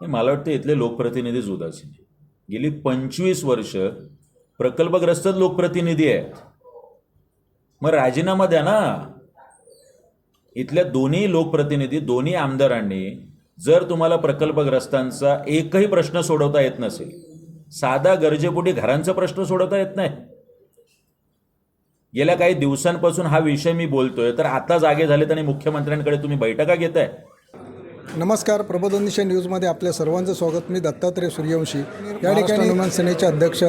हे मला वाटतं इथले लोकप्रतिनिधीच उदासीन आहे. गेली पंचवीस वर्ष प्रकल्पग्रस्तच लोकप्रतिनिधी आहेत. मग राजीनामा द्या ना. इथल्या दोन्ही लोकप्रतिनिधी दोन्ही आमदारांनी जर तुम्हाला प्रकल्पग्रस्तांचा एकही प्रश्न सोडवता येत नसेल साधा गरजेपोटी घरांचा प्रश्न सोडवता येत नाही. गेल्या काही दिवसांपासून हा विषय मी बोलतोय तर आता जागे झालेत आणि मुख्यमंत्र्यांकडे तुम्ही बैठका घेताय. नमस्कार प्रबोधनिशा न्यूजमध्ये आपल्या सर्वांचं स्वागत. मी दत्तात्रय सूर्यवंशी. या ठिकाणी हनुमान सेनेचे अध्यक्ष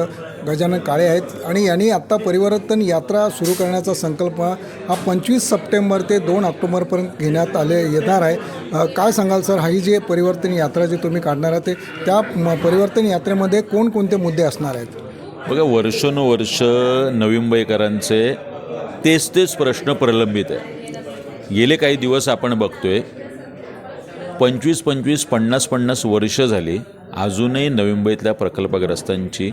गजानन काळे आहेत आणि यांनी आत्ता परिवर्तन यात्रा सुरू करण्याचा संकल्प हा पंचवीस सप्टेंबर ते दोन ऑक्टोबरपर्यंत घेण्यात आले येणार आहे. काय सांगाल सर? ही जी परिवर्तन यात्रा जी तुम्ही काढणार आहात ते त्या म, परिवर्तन यात्रेमध्ये कोणकोणते मुद्दे असणार आहेत? बघा वर्षानुवर्ष नवी मुंबईकरांचे तेच तेच प्रश्न प्रलंबित आहे. गेले काही दिवस आपण बघतोय पंचवीस पंचवीस पन्नास पन्नास वर्ष झाली अजूनही नवी मुंबईतल्या प्रकल्पग्रस्तांची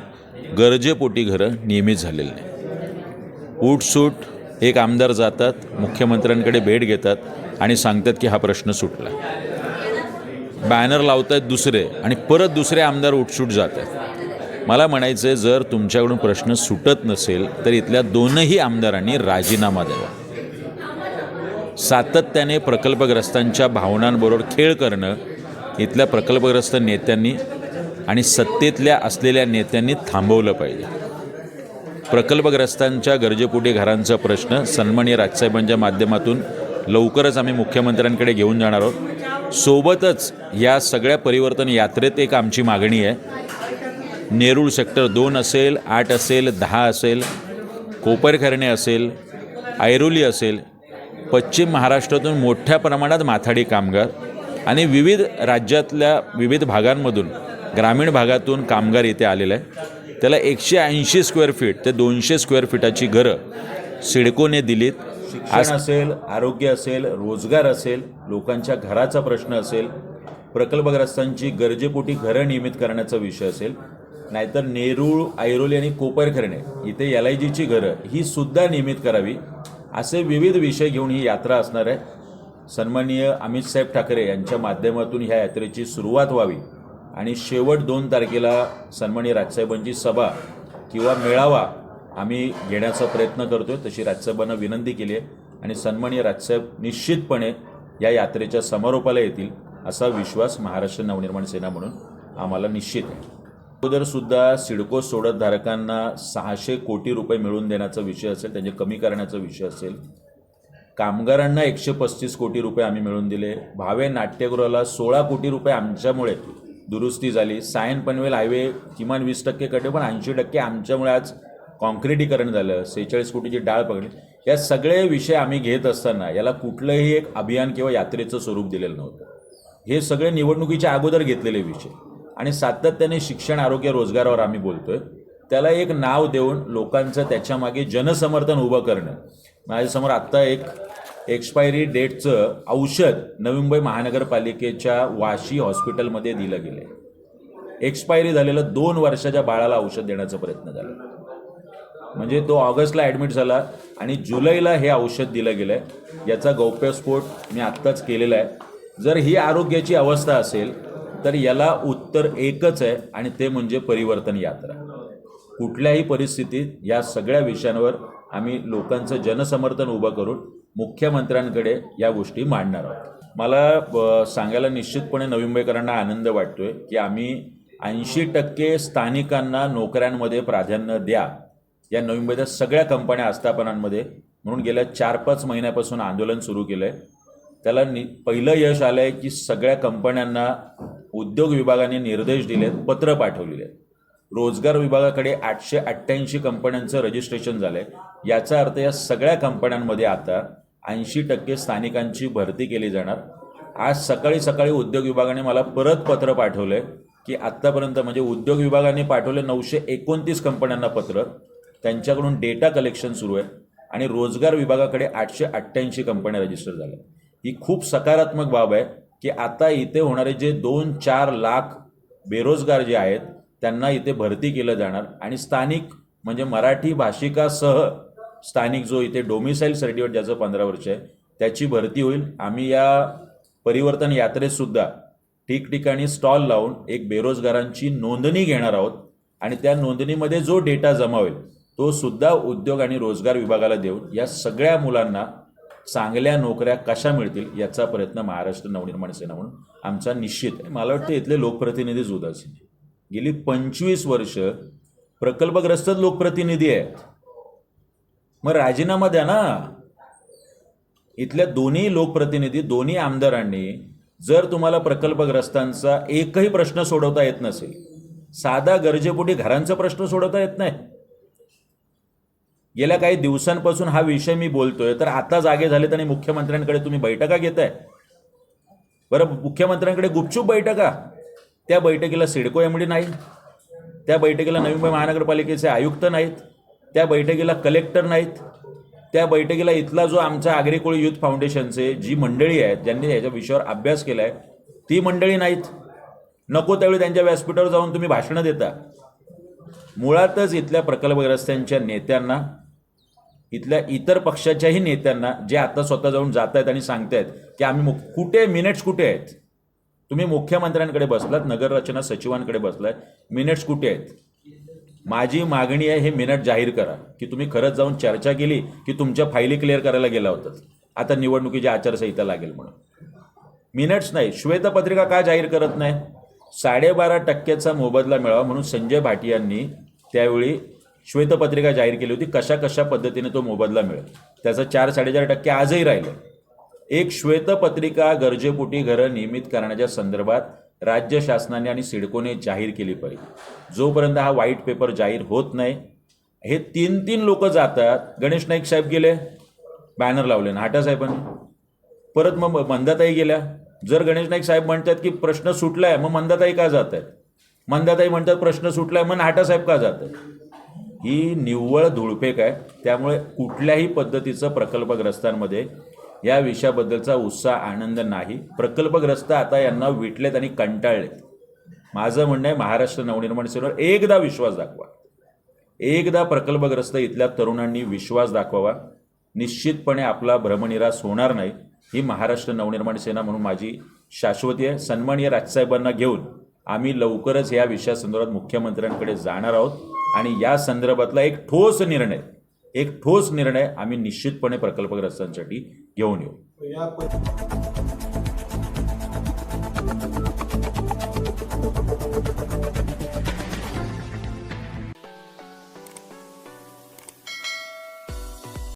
गरजेपोटी घरं नियमित झालेली नाही. उठसूट एक आमदार जातात मुख्यमंत्र्यांकडे भेट घेतात आणि सांगतात की हा प्रश्न सुटला. बॅनर लावत आहेत दुसरे आणि परत दुसरे आमदार उठसूट जात आहेत मला म्हणायचं आहे जर तुमच्याकडून प्रश्न सुटत नसेल तर इथल्या दोनही आमदारांनी राजीनामा द्यावा. सातत्याने प्रकल्पग्रस्तांच्या भावनांबरोबर खेळ करणं इथल्या प्रकल्पग्रस्त नेत्यांनी आणि सत्तेतल्या असलेल्या नेत्यांनी थांबवलं पाहिजे. प्रकल्पग्रस्तांच्या गरजेपुटी घरांचा प्रश्न सन्माननीय राजसाहेबांच्या माध्यमातून लवकरच आम्ही मुख्यमंत्र्यांकडे घेऊन जाणार आहोत. सोबतच या सगळ्या परिवर्तन यात्रेत एक आमची मागणी आहे. नेरूळ सेक्टर दोन असेल आठ असेल दहा असेल कोपरखरणे असेल ऐरोली असेल पश्चिम महाराष्ट्रातून मोठ्या प्रमाणात माथाडी कामगार आणि विविध राज्यातल्या विविध भागांमधून ग्रामीण भागातून कामगार इथे आलेले आहे त्याला एकशे ऐंशी स्क्वेअर फीट ते दोनशे स्क्वेअर फीटाची घरं सिडकोने दिलीत. शिक्षण असेल आरोग्य असेल रोजगार असेल लोकांच्या घराचा प्रश्न असेल प्रकल्पग्रस्तांची गरजेपोटी घरं नियमित करण्याचा विषय असेल नाहीतर नेरूळ ऐरोली आणि कोपरखरणे इथे एल आय जीची घरं ही सुद्धा नियमित करावी. असे विविध विषय घेऊन ही यात्रा असणार आहे. सन्माननीय अमित साहेब ठाकरे यांच्या माध्यमातून ह्या यात्रेची सुरुवात व्हावी आणि शेवट दोन तारखेला सन्माननीय राजसाहेबांची सभा किंवा मेळावा आम्ही घेण्याचा प्रयत्न करतोय. तशी राजसाहेबांना विनंती केली आहे आणि सन्माननीय राजसाहेब निश्चितपणे या यात्रेच्या समारोपाला येतील असा विश्वास महाराष्ट्र नवनिर्माण सेना म्हणून आम्हाला निश्चित आहे. अगोदर सुद्धा सिडको सोडत धारकांना सहाशे कोटी रुपये मिळवून देण्याचा विषय असेल त्यांचे कमी करण्याचा विषय असेल कामगारांना एकशे पस्तीस कोटी रुपये आम्ही मिळवून दिले. भावे नाट्यगृहाला सोळा कोटी रुपये आमच्यामुळे दुरुस्ती झाली. सायन पनवेल हायवे किमान वीस टक्के कटे पण ऐंशी टक्के आमच्यामुळे आज कॉन्क्रिटीकरण झालं. सेहेचाळीस कोटीची डाळ पकडली. या सगळे विषय आम्ही घेत असताना याला कुठलंही एक अभियान किंवा यात्रेचं स्वरूप दिलेलं नव्हतं. हे सगळे निवडणुकीच्या अगोदर घेतलेले विषय. आणि सातत्याने शिक्षण आरोग्य रोजगारावर आम्ही बोलतोय. त्याला एक नाव देऊन लोकांचं त्याच्यामागे जनसमर्थन उभं करणं. माझ्यासमोर आत्ता एक एक्सपायरी डेटचं औषध नवी मुंबई महानगरपालिकेच्या वाशी हॉस्पिटलमध्ये दिलं गेलं आहे एक्सपायरी झालेलं दोन वर्षाच्या बाळाला औषध देण्याचा प्रयत्न झाला. म्हणजे तो ऑगस्टला ॲडमिट झाला आणि जुलैला हे औषध दिलं गेलं आहे याचा गौप्यस्फोट मी आत्ताच केलेला आहे. जर ही आरोग्याची अवस्था असेल तर याला उत्तर एकच आहे आणि ते म्हणजे परिवर्तन यात्रा. कुठल्याही परिस्थितीत या सगळ्या विषयांवर आम्ही लोकांचं जनसमर्थन उभं करून मुख्यमंत्र्यांकडे या गोष्टी मांडणार आहोत. मला सांगायला निश्चितपणे नवी मुंबईकरांना आनंद वाटतोय की आम्ही ऐंशी टक्के स्थानिकांना नोकऱ्यांमध्ये प्राधान्य द्या. या नवी मुंबईच्या सगळ्या कंपन्या आस्थापनांमध्ये म्हणून गेल्या चार पाच महिन्यापासून आंदोलन सुरू केलं आहे त्याला नि पहिलं यश आलं आहे की सगळ्या कंपन्यांना उद्योग विभागाने निर्देश दिलेत पत्र पाठवलेले आहेत. रोजगार विभागाकडे आठशे अठ्ठ्याऐंशी कंपन्यांचं रजिस्ट्रेशन झालं आहे याचा अर्थ या सगळ्या कंपन्यांमध्ये आता ऐंशी टक्के स्थानिकांची भरती केली जाणार. आज सकाळी सकाळी उद्योग विभागाने मला परत पत्र पाठवलं आहे की आत्तापर्यंत म्हणजे उद्योग विभागाने पाठवले नऊशे एकोणतीस कंपन्यांना पत्र. त्यांच्याकडून डेटा कलेक्शन सुरू आहे आणि रोजगार विभागाकडे आठशे अठ्ठ्याऐंशी कंपन्या रजिस्टर झाल्या ही खूप सकारात्मक बाब आहे. की आता इथे होणारे जे दोन चार लाख बेरोजगार जे आहेत त्यांना इथे भरती केलं जाणार. आणि स्थानिक म्हणजे मराठी भाषिकासह स्थानिक जो इथे डोमिसाईल सर्टिफिकेट ज्याचं पंधरा वर्ष आहे त्याची भरती होईल. आम्ही या परिवर्तन यात्रेतसुद्धा ठिकठिकाणी स्टॉल लावून एक बेरोजगारांची नोंदणी घेणार आहोत. आणि त्या नोंदणीमध्ये जो डेटा जमा होईल तो सुद्धा उद्योग आणि रोजगार विभागाला देऊन या सगळ्या मुलांना चांगल्या नोकऱ्या कशा मिळतील याचा प्रयत्न महाराष्ट्र नवनिर्माण सेना म्हणून आमचा निश्चित आहे. मला वाटतं इथले लोकप्रतिनिधीच उदासीन गेली पंचवीस वर्ष प्रकल्पग्रस्त लोकप्रतिनिधी आहेत. मग राजीनामा द्या ना. इथल्या दोन्ही लोकप्रतिनिधी दोन्ही आमदारांनी जर तुम्हाला प्रकल्पग्रस्तांचा एकही प्रश्न सोडवता येत नसेल साधा गरजेपोटी घरांचा प्रश्न सोडवता येत नाही गेल्या काही दिवसांपासून हा विषय मी बोलतोय तर आता जागे झालेत आणि मुख्यमंत्र्यांकडे तुम्ही बैठका घेताय. बरं मुख्यमंत्र्यांकडे गुपचूप बैठका? त्या बैठकीला सिडको एमडी नाही त्या बैठकीला नवी मुंबई महानगरपालिकेचे आयुक्त नाहीत त्या बैठकीला कलेक्टर नाहीत त्या बैठकीला इथला जो आमचा आगरी युथ फाउंडेशनचे जी मंडळी आहेत ज्यांनी याच्या विषयावर अभ्यास केला आहे ती मंडळी नाहीत. नको त्यावेळी त्यांच्या व्यासपीठावर जाऊन तुम्ही भाषणं देता. मुळातच इथल्या प्रकल्पग्रस्तांच्या नेत्यांना इथल्या इतर पक्षाच्याही नेत्यांना जे आता स्वतः जाऊन जात आहेत आणि सांगतायत की आम्ही मु कुठे मिनिट्स कुठे आहेत? तुम्ही मुख्यमंत्र्यांकडे बसलात नगररचना सचिवांकडे बसलात मिनिट्स कुठे आहेत? माझी मागणी आहे हे मिनिट जाहीर करा की तुम्ही खरंच जाऊन चर्चा केली की तुमच्या फायली क्लिअर करायला गेला होतात. आता निवडणुकीची आचारसंहिता लागेल म्हणून. मिनिट्स नाही श्वेतपत्रिका का जाहीर करत नाही? साडेबारा टक्क्याचा मोबदला मिळावा म्हणून संजय भाटियांनी त्यावेळी श्वेतपत्रिका जाहीर केली होती कशा कशा पद्धतीने तो मोबदला मिळेल. त्याचं चार साडेचार टक्के आजही राहिलं एक श्वेतपत्रिका गरजेपोटी घरं नियमित करण्याच्या संदर्भात राज्य शासनाने आणि सिडकोने जाहीर केली पाहिजे. जोपर्यंत हा व्हाईट पेपर जाहीर होत नाही हे तीन तीन लोक जातात. गणेश नाईक साहेब गेले बॅनर लावले नाटा साहेबांनी. परत मग मंदाताई गेल्या. जर गणेश नाईक साहेब म्हणतात की प्रश्न सुटलाय मग मंदाताई का जात आहेत मंदाताई म्हणतात प्रश्न सुटलाय मग नाटा साहेब का जात आहेत ही निव्वळ धुळफेक आहे. त्यामुळे कुठल्याही पद्धतीचं प्रकल्पग्रस्तांमध्ये या विषयाबद्दलचा उत्साह आनंद नाही. प्रकल्पग्रस्त आता यांना विटलेत आणि कंटाळलेत. माझं म्हणणं आहे महाराष्ट्र नवनिर्माण सेनेवर एकदा विश्वास दाखवा. एकदा प्रकल्पग्रस्त इथल्या तरुणांनी विश्वास दाखवावा. निश्चितपणे आपला भ्रमनिरास होणार नाही. ही महाराष्ट्र नवनिर्माण सेना म्हणून माझी शाश्वती आहे. सन्माननीय राजसाहेबांना घेऊन आम्ही लवकरच या विषयासंदर्भात मुख्यमंत्र्यांकडे जाणार आहोत. आणि या संदर्भातला एक ठोस निर्णय एक ठोस निर्णय आम्ही निश्चितपणे प्रकल्पग्रस्तांसाठी घेऊन येऊ.